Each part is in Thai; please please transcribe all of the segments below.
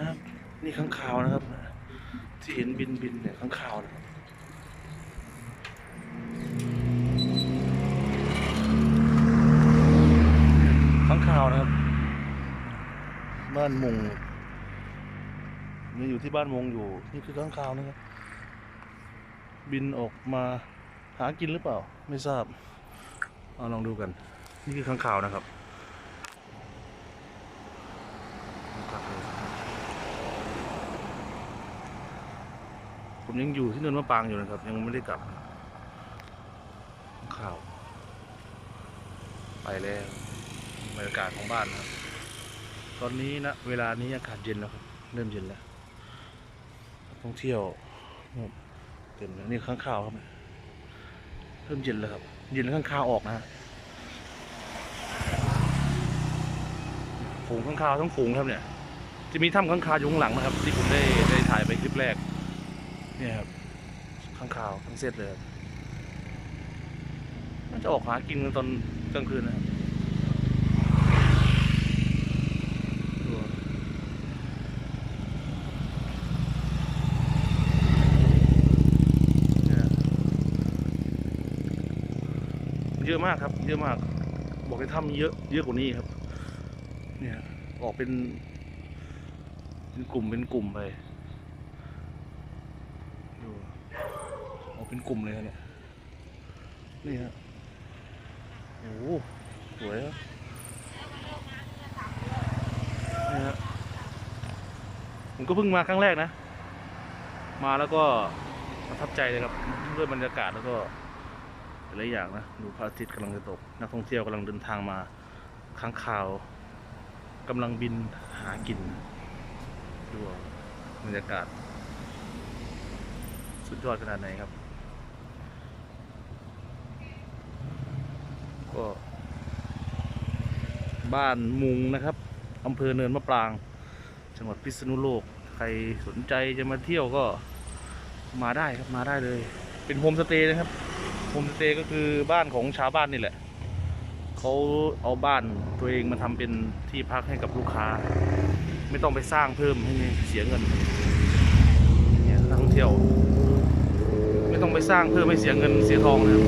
ครับ นี่ข้างข่าวนะครับ ที่เห็นบินบินเนี่ยข้างข่าวนะครับข้างข่าวนะครับ บ้านมุงนี่อยู่ที่บ้านมุงอยู่ นี่คือข้างข่าวนะครับ บินออกมาหากินหรือเปล่า ไม่ทราบเอาลองดูกัน นี่คือข้างข่าวนะครับครับ ผมยังอยู่ที่เนินมะปางอยู่นะครับ ยังไม่ได้กลับข่าว ไปแล้วบรรยากาศของบ้านนะครับ ตอนนี้นะเวลานี้อากาศเย็นแล้วครับเริ่มเย็นแล้วท่องเที่ยวเต็มเลยนี่ข้างข่าวครับเริ่มเย็นแล้วครับเย็นแล้วข้างข่าวออกนะฝูงข้างข่าวทั้งฝูงครับเนี่ยจะมีถ้ำข้างคาวอยู่ข้างหลังนะครับ ที่ผมได้ได้ถ่ายไปคลิปแรก เนี่ยครับข้างข่าวทั้งเซตเลยครับน่าจะออกหากินกันตอนกลางคืนนะครับเยอะมากครับ เยอะมาก บอกในถ้ำเยอะเยอะกว่านี้ครับ เนี่ยออกเป็น เป็นกลุ่มเป็นกลุ่มไปดูออก เป็นกลุ่มเลยเนี่ยนี่ฮะโอ้โหสวยครับนี่ฮะผมก็เพิ่งมาครั้งแรกนะ มาแล้วก็ประทับใจเลยครับด้วยบรรยากาศแล้วก็หลายอย่างนะดูพระอาทิตย์กำลังจะตก นักท่องเที่ยวกำลังเดินทางมาค้างคาวกำลังบินหากินดูบรรยากาศ สุดยอดขนาดไหนครับ ก็ บ้านมุงนะครับอำเภอเนินมะปราง จังหวัดพิษณุโลก ใครสนใจจะมาเที่ยวก็มาได้ครับมาได้เลย เป็นโฮมสเตย์นะครับโฮมสเตย์ก็คือบ้านของชาวบ้านนี่แหละเขาเอาบ้านตัวเองมาทำเป็นที่พักให้กับลูกค้า ไม่ต้องไปสร้างเพิ่มให้เสียเงินเนี่ยนักท่องเที่ยว ไม่ต้องไปสร้างเพิ่มให้เสียเงินเสียทองนะครับ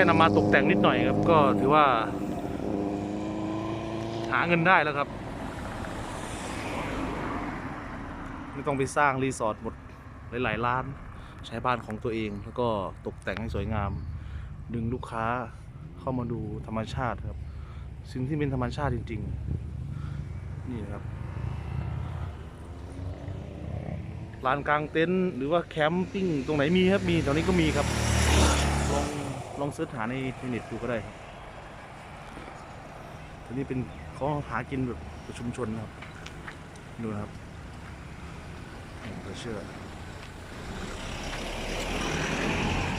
ค่นำมาตกแต่งนิดหน่อยครับ ก็ถือว่า หาเงินได้แล้วครับ ไม่ต้องไปสร้างรีสอร์ทหมดหลายๆล้าน ใช้บ้านของตัวเอง แล้วก็ตกแต่งให้สวยงาม ดึงลูกค้าเข้ามาดูธรรมชาติครับ สิ่งที่เป็นธรรมชาติจริง ๆ นี่นะครับลานกลางเต็นท์หรือว่าแคมปิ้งตรงไหนมีครับมีแถวนี้ก็มีครับ ลองเสิร์ชหาในในเน็ตดูก็ได้ครับทีนี้เป็นเขาหากินแบบชุมชนนะครับ ดูนะครับผมจะเชื่อ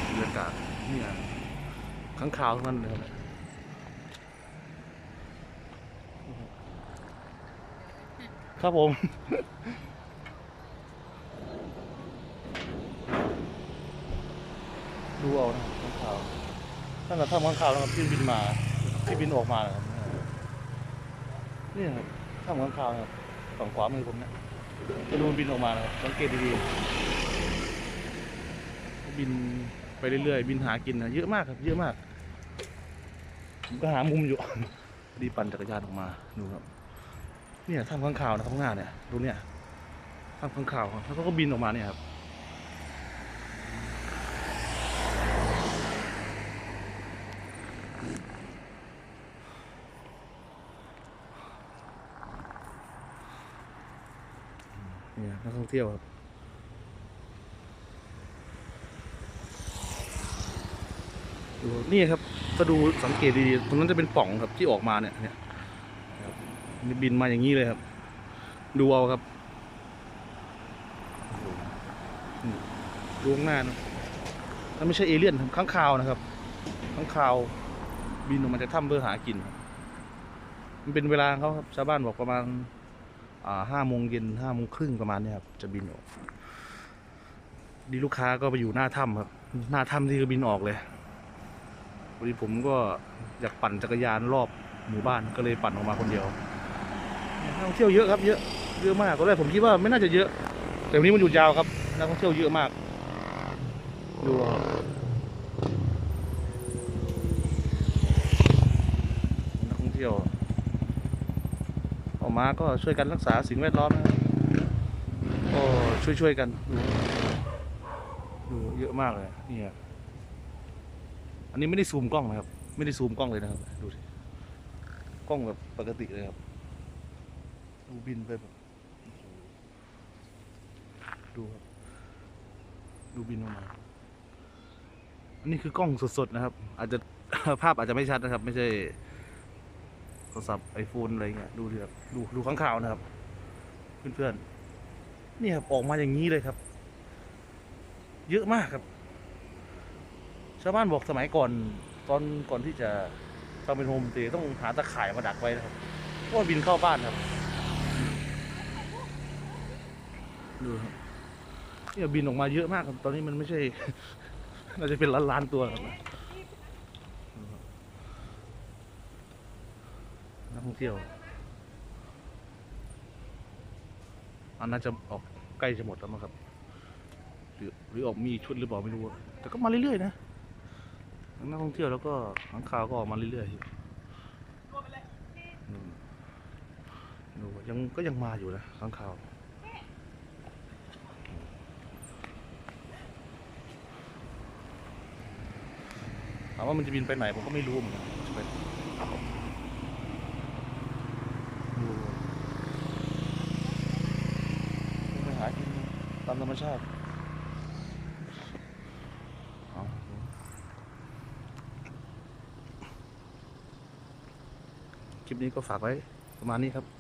บรรยากาศเนี่ยข้างข่าวทั้งนั้นเลยครับเนี่ยครับผม ดูเอานะ ครับข้างข่าวตั้ำข้างข่าวนะครับที่บินมาที่บินออกมานะครับนี่ครับทำข้างข่าวนะครับฝั่งขวามือผมเนี่ยจะดูมันบินออกมานะครับสังเกตดีๆบินไปเรื่อยๆบินหากินนะเยอะมากครับ เยอะมากผมก็หามุมอยู่พอดีปั่นจักรยานออกมาดูครับเนี่ยทำข้างข่าวนะข้างหน้าเนี่ยดูเนี่ยทำข้างข่าวครับแล้วก็บินออกมาเนี่ยครับ เนี่ยนักท่องเที่ยวครับดูนี่ครับถ้าดูสังเกตดีๆตรงนั้นจะเป็นป่องครับที่ออกมาเนี่ยเนี่ยครับนี่บินมาอย่างนี้เลยครับ ดูเอาครับดูข้างหน้านะนั่นไม่ใช่เอเลี่ยนครับข้างคาวนะครับข้างคาว บินออกมาจากถ้ำเพื่อหากินครับมันเป็นเวลาเขาครับชาวบ้านบอกประมาณห้าโมงเย็นห้าโมงครึ่งประมาณนี้ครับจะบินออก ดีลูกค้าก็ไปอยู่หน้าถ้ำครับ หน้าถ้ำที่ก็บินออกเลยวันนี้ผมก็อยากปั่นจักรยานรอบหมู่บ้านก็เลยปั่นออกมาคนเดียวนักท่องเที่ยวเยอะครับเยอะเยอะมากตอนแรกผมคิดว่าไม่น่าจะเยอะ แต่วันนี้มันหยุดยาวครับนักท่องเที่ยวเยอะมากดูเอานัก ที่ยวออกมาก็ช่วยกันรักษาสิ่งแวดล้อมนะครับก็ช่วยๆกันดูดูเยอะมากเลยนี่ยอันนี้ไม่ได้ซูมกล้องนะครับ ไม่ได้ซูมกล้องเลยนะครับ ดูสิกล้องแบบปกติเลยครับ ดูบินไปแบบดูครับดูบินออกมาอันนี้คือกล้องสดๆนะครับ อาจจะภาพอาจจะไม่ชัดนะครับ ไม่ใช่ รศัพท์ไอโฟนอะไรเงี้ยดูดิครับดูดูข้างข่าวนะครับ เพื่อนๆนี่ครับออกมาอย่างนี้เลยครับ เยอะมากครับ ชาวบ้านบอกสมัยก่อน ตอนก่อนที่จะทำเป็นโฮมสเตย์ต้องหาตะข่ายมาดักไว้นะครับเพราะว่าบินเข้าบ้านครับ ดูครับเนี่ยบินออกมาเยอะมากครับ ตอนนี้มันไม่ใช่ น่าจะเป็นล้านล้านๆตัวครับดูครับ นักท่องเที่ยวอันน่าจะออกใกล้จะหมดแล้วมั้งครับ หรือหรือออกมีชุดหรือเปล่าไม่รู้ แต่ก็มาเรื่อยๆนะนักท่องเที่ยวแล้วก็ข้างข่าวก็ออกมาเรื่อยๆอยู่ดูยังก็ยังมาอยู่นะข้างข่าวถามว่ามันจะบินไปไหนผมก็ไม่รู้เหมือนกันจะไปดูไปหากิน ตามธรรมชาติคลิปนี้ก็ฝากไว้ประมาณนี้ครับ